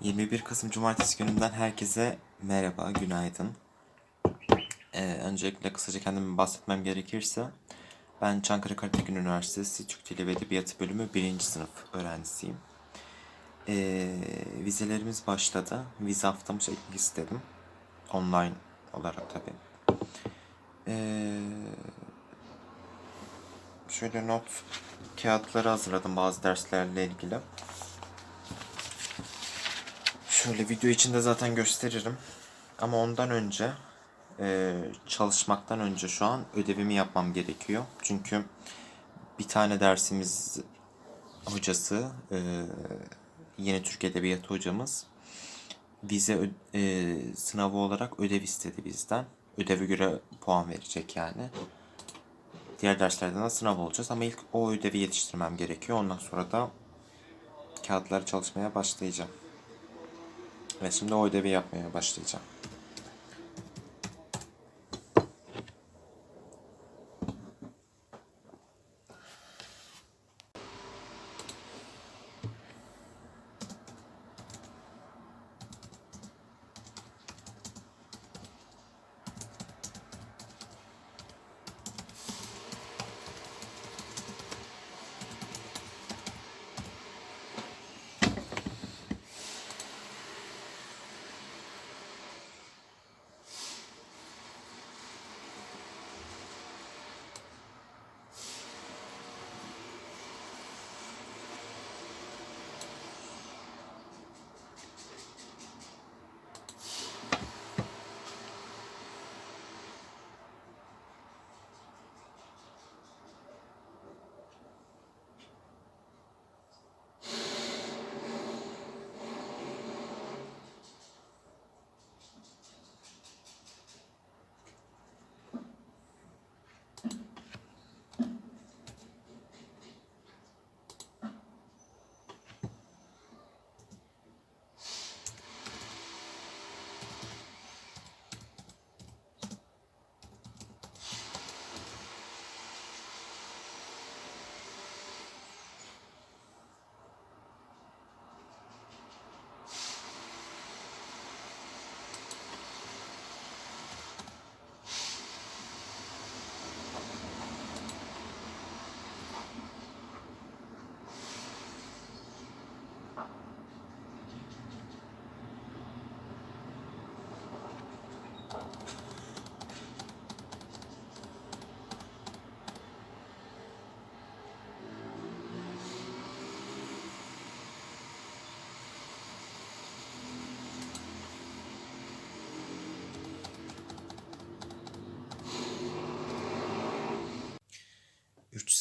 21 Kasım Cumartesi gününden herkese merhaba, günaydın. Ee, öncelikle kısaca kendimi bahsetmem gerekirse, ben Çankırı Karatekin Üniversitesi Türk Dili ve Edebiyatı bölümü 1. sınıf öğrencisiyim. Ee, vizelerimiz başladı. Vize haftamı çekmek istedim. Online olarak tabii. Ee, şöyle not kağıtları hazırladım bazı derslerle ilgili. Şöyle video içinde zaten gösteririm. Ama ondan önce e, çalışmaktan önce şu an ödevimi yapmam gerekiyor. Çünkü bir tane dersimiz hocası e, yeni Türk Edebiyatı hocamız vize e, sınavı olarak ödev istedi bizden. Ödeve göre puan verecek yani. Diğer derslerden de sınav olacağız ama ilk o ödevi yetiştirmem gerekiyor. Ondan sonra da kağıtları çalışmaya başlayacağım. Ve şimdi o ödevi yapmaya başlayacağım.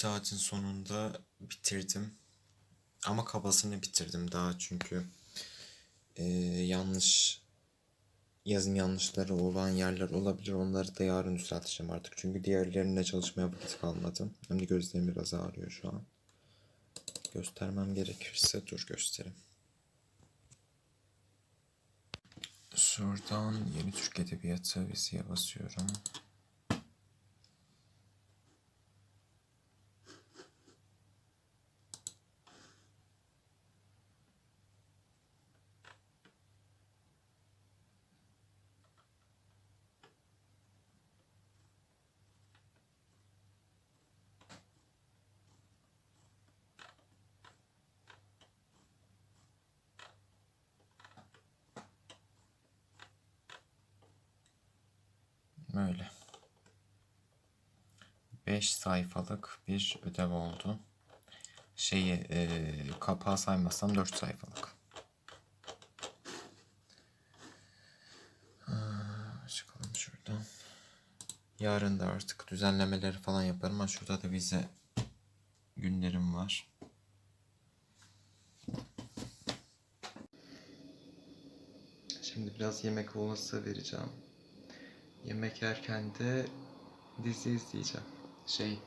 Saatin sonunda bitirdim. Ama kabasını bitirdim daha çünkü e, yanlış yazım yanlışları olan yerler olabilir. Onları da yarın düzelteceğim artık. Çünkü diğerlerine çalışmaya vakit kalmadı. Hem de gözlerim biraz ağrıyor şu an. Göstermem gerekirse dur göstereyim. Şuradan Yeni Türk Edebiyatı vizeye basıyorum. Böyle. 5 sayfalık bir ödev oldu. Şeyi e, kapağı saymazsam 4 sayfalık. Çıkalım şuradan. Yarın da artık düzenlemeleri falan yaparım. Ama şurada da vize günlerim var. Şimdi biraz yemek molası vereceğim. Yemek yerken de dizi izleyeceğim. Şey,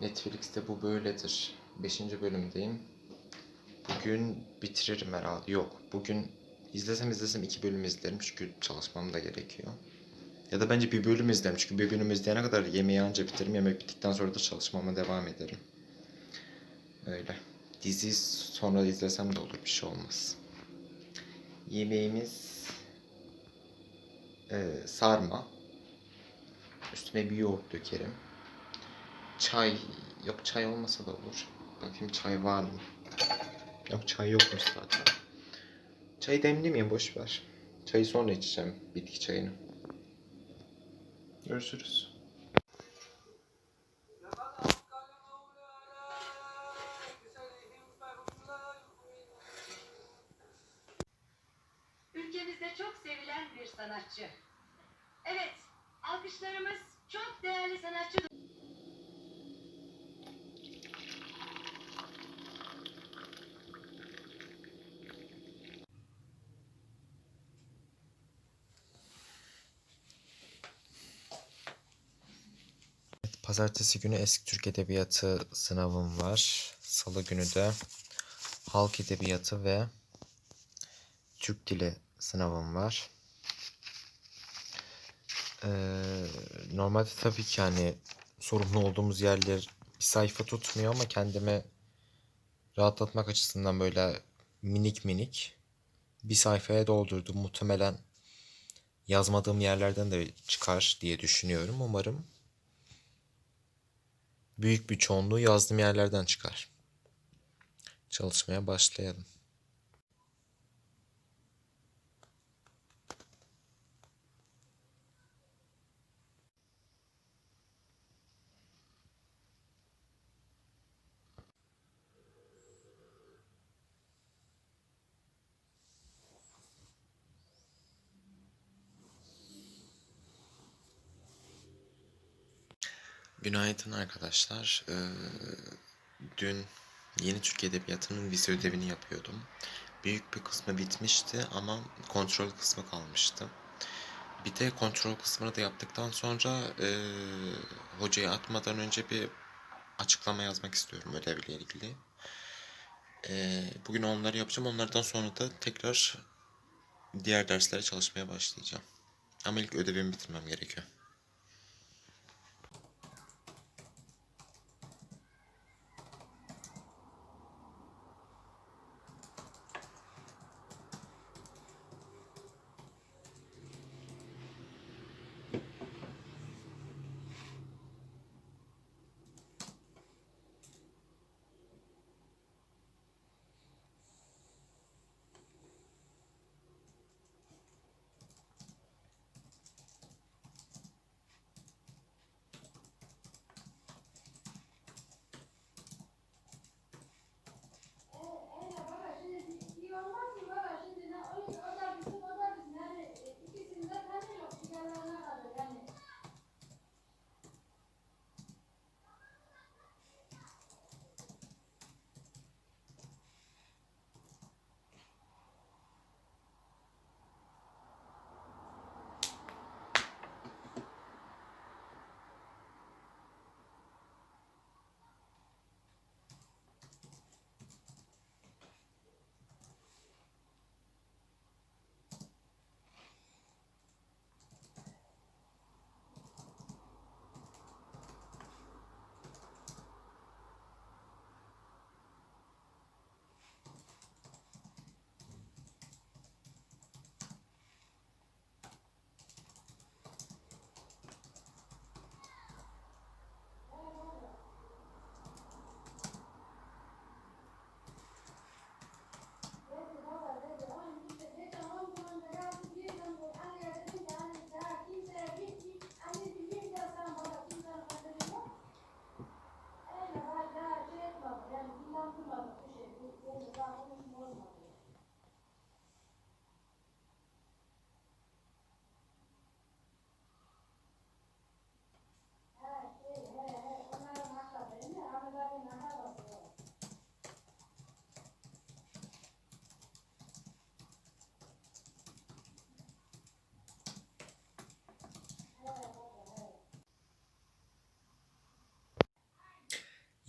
Netflix'te bu böyledir. 5. bölümdeyim. Bugün bitiririm herhalde. Yok, bugün izlesem izlesem iki bölüm izlerim çünkü çalışmam da gerekiyor. Ya da bence bir bölüm izlerim çünkü bir bölüm izleyene kadar yemeği anca bitiririm. Yemek bittikten sonra da çalışmama devam ederim. Öyle. Dizi sonra izlesem de olur bir şey olmaz. yemeğimiz e, sarma. Üstüne bir yoğurt dökerim. Çay, yok çay olmasa da olur. Bakayım çay var mı? Yok çay yokmuş zaten. Çayı demlemeyeyim boş ver. Çayı sonra içeceğim bitki çayını. Görüşürüz. Pazartesi günü Eski Türk Edebiyatı sınavım var. Salı günü de Halk Edebiyatı ve Türk Dili sınavım var. Ee, normalde tabii ki hani sorumlu olduğumuz yerler bir sayfa tutmuyor ama kendime rahatlatmak açısından böyle minik minik bir sayfaya doldurdum. Muhtemelen yazmadığım yerlerden de çıkar diye düşünüyorum. Umarım büyük bir çoğunluğu yazdığım yerlerden çıkar. Çalışmaya başlayalım. Günaydın arkadaşlar. Ee, dün Yeni Türk Edebiyatı'nın vize ödevini yapıyordum. Büyük bir kısmı bitmişti ama kontrol kısmı kalmıştı. Bir de kontrol kısmını da yaptıktan sonra e, hocaya atmadan önce bir açıklama yazmak istiyorum ödevle ilgili. E, bugün onları yapacağım. Onlardan sonra da tekrar diğer derslere çalışmaya başlayacağım. Ama ilk ödevimi bitirmem gerekiyor.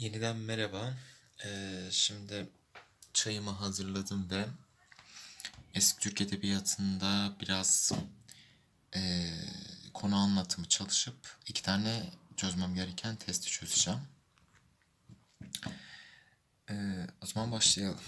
Yeniden merhaba. Ee, şimdi çayımı hazırladım ve Eski Türk Edebiyatı'nda biraz ee, konu anlatımı çalışıp iki tane çözmem gereken testi çözeceğim. Ee, o zaman başlayalım.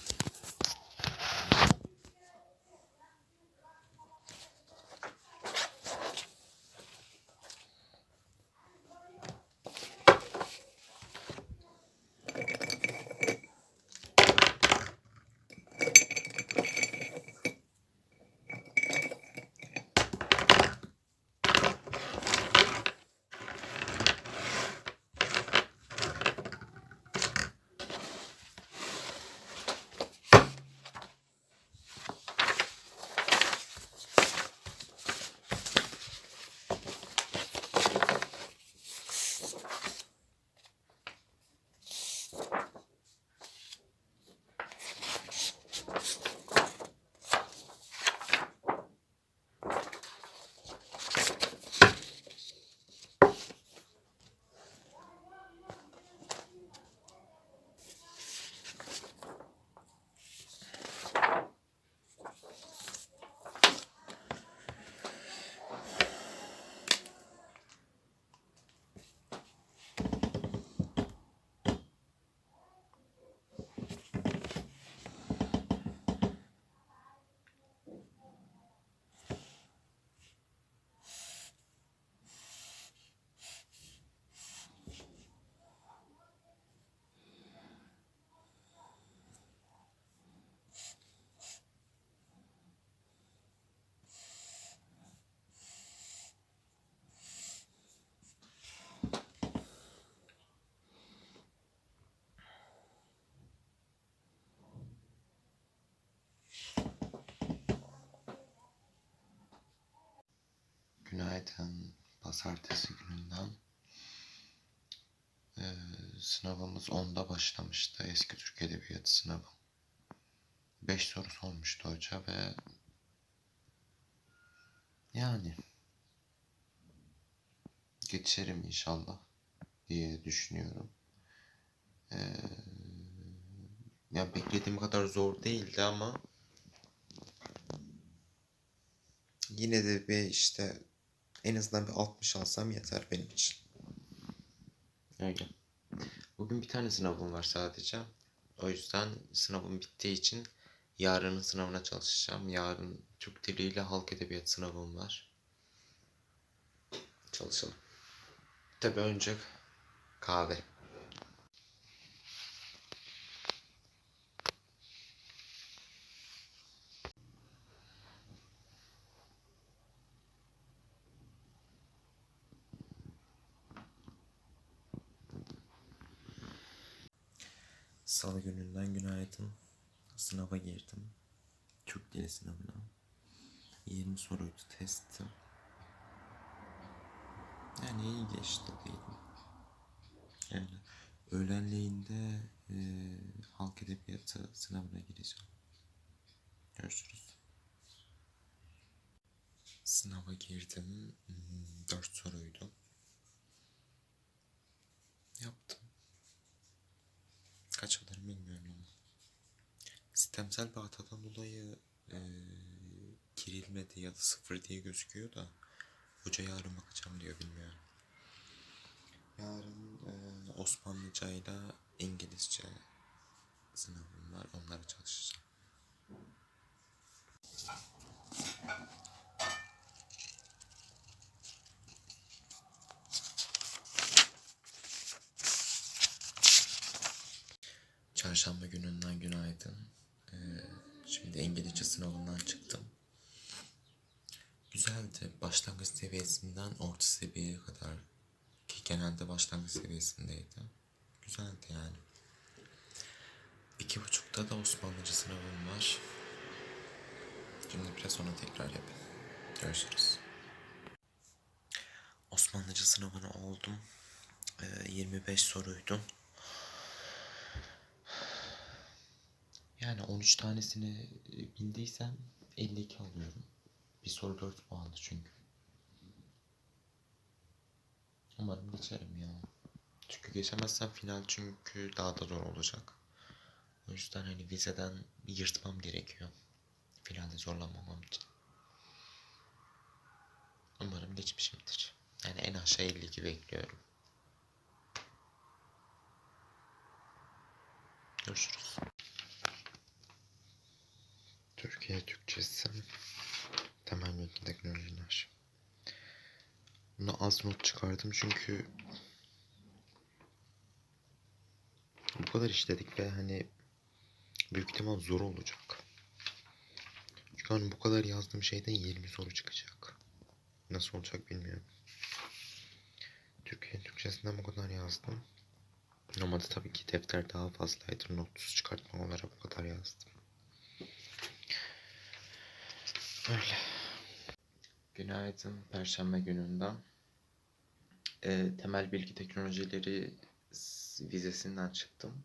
Günaydın. Pazartesi gününden. Ee, sınavımız 10'da başlamıştı. Eski Türk Edebiyatı sınavı. 5 soru sormuştu hoca ve yani geçerim inşallah diye düşünüyorum. Ee, ya beklediğim kadar zor değildi ama yine de bir işte en azından bir 60 alsam yeter benim için. Öyle. Bugün bir tane sınavım var sadece. O yüzden sınavım bittiği için yarının sınavına çalışacağım. Yarın Türk Dili ile Halk Edebiyatı sınavım var. Çalışalım. Tabii önce kahve. Salı gününden günaydın. Sınava girdim. Türk Dili sınavına. 20 soruydu testti. Yani iyi geçti diyelim. Yani öğlenleyin e, halk edebiyatı sınavına gireceğim. Görüşürüz. Sınava girdim. 4 soruydu. Yaptım. Kaç alırım bilmiyorum ama. Sistemsel bir hatadan dolayı e, girilmedi ya da sıfır diye gözüküyor da hoca yarın bakacağım diyor bilmiyorum. Yarın e, Osmanlıca ile İngilizce sınavım var. Onlara çalışacağım. Çarşamba gününden günaydın. Ee, şimdi İngilizce sınavından çıktım. Güzeldi. Başlangıç seviyesinden orta seviyeye kadar ki genelde başlangıç seviyesindeydi. Güzeldi yani. İki buçukta da Osmanlıca sınavım var. Şimdi biraz onu tekrar yapayım. Görüşürüz. Osmanlıca sınavına oldum. Ee, 25 soruydu. Yani 13 tanesini bildiysem 52 alıyorum. Bir soru 4 puanlı çünkü. Umarım geçerim ya. Çünkü geçemezsem final çünkü daha da zor olacak. O yüzden hani vizeden yırtmam gerekiyor. Finalde zorlanmamam için. Umarım geçmişimdir. Yani en aşağı 52 bekliyorum. Görüşürüz. Türkiye Türkçesi temel bilgi teknolojiler. Buna az not çıkardım çünkü bu kadar işledik ve hani büyük ihtimal zor olacak. Çünkü hani bu kadar yazdığım şeyden 20 soru çıkacak. Nasıl olacak bilmiyorum. Türkiye Türkçesinden bu kadar yazdım. Normalde tabii ki defter daha fazlaydı. Notsuz çıkartma bu kadar yazdım. Öyle. Günaydın Perşembe gününden. Ee, temel bilgi teknolojileri vizesinden çıktım.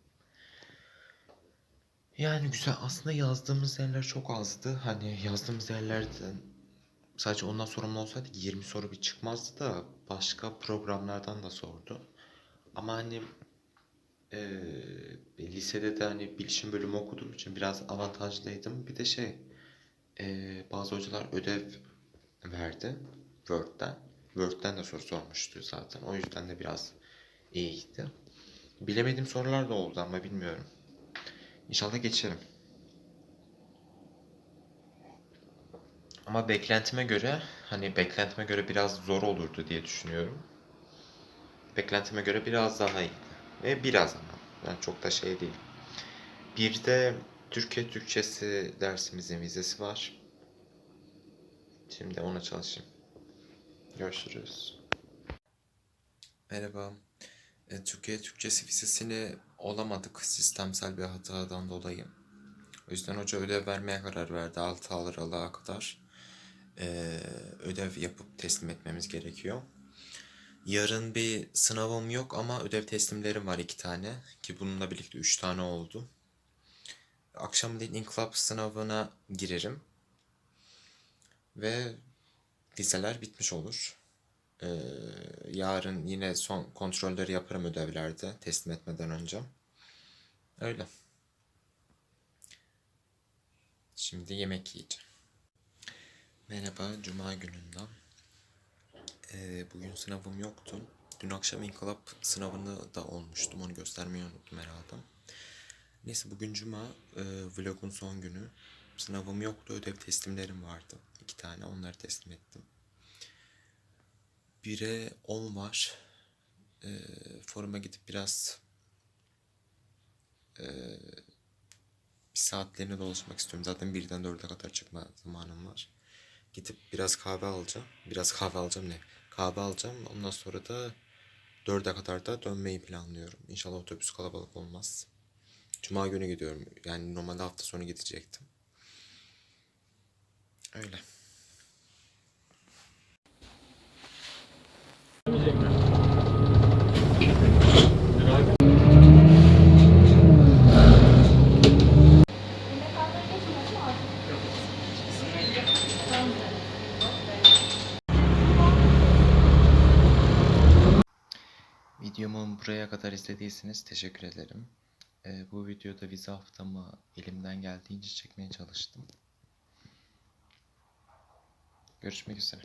Yani güzel. Aslında yazdığımız yerler çok azdı. Hani yazdığımız yerlerden sadece ondan sorumlu olsaydı 20 soru bir çıkmazdı da başka programlardan da sordu. Ama hani eee, lisede de hani bilişim bölümü okuduğum için biraz avantajlıydım. Bir de şey eee, bazı hocalar ödev verdi Word'den. Word'den de soru sormuştu zaten. O yüzden de biraz iyiydi. Bilemediğim sorular da oldu ama bilmiyorum. İnşallah geçerim. Ama beklentime göre hani beklentime göre biraz zor olurdu diye düşünüyorum. Beklentime göre biraz daha iyi. Ve biraz ama. Yani çok da şey değil. Bir de Türkiye Türkçesi dersimizin vizesi var. Şimdi ona çalışayım. Görüşürüz. Merhaba. E, Türkiye Türkçesi vizesini olamadık sistemsel bir hatadan dolayı. O yüzden hoca ödev vermeye karar verdi 6 Aralık'a kadar. e, ödev yapıp teslim etmemiz gerekiyor. Yarın bir sınavım yok ama ödev teslimlerim var iki tane ki bununla birlikte üç tane oldu. Akşamleyin inkılap sınavına girerim ve vizeler bitmiş olur. Ee, yarın yine son kontrolleri yaparım ödevlerde teslim etmeden önce. Öyle. Şimdi yemek yiyeceğim. Merhaba, Cuma gününden. Ee, bugün sınavım yoktu. Dün akşam inkılap sınavında da olmuştum. Onu göstermeyi unuttum herhalde. Neyse bugün Cuma, e, vlogun son günü. Sınavım yoktu, ödev teslimlerim vardı. İki tane, onları teslim ettim. Bire 10 var. E, foruma gidip biraz e, bir saatlerini dolaşmak istiyorum. Zaten birden dörde kadar çıkma zamanım var. Gidip biraz kahve alacağım. Biraz kahve alacağım ne? Kahve alacağım. Ondan sonra da dörde kadar da dönmeyi planlıyorum. İnşallah otobüs kalabalık olmaz. Cuma günü gidiyorum. Yani normalde hafta sonu gidecektim. Öyle. Videomu buraya kadar izlediyseniz teşekkür ederim. Ee, bu videoda vize haftamı elimden geldiğince çekmeye çalıştım. Görüşmek üzere.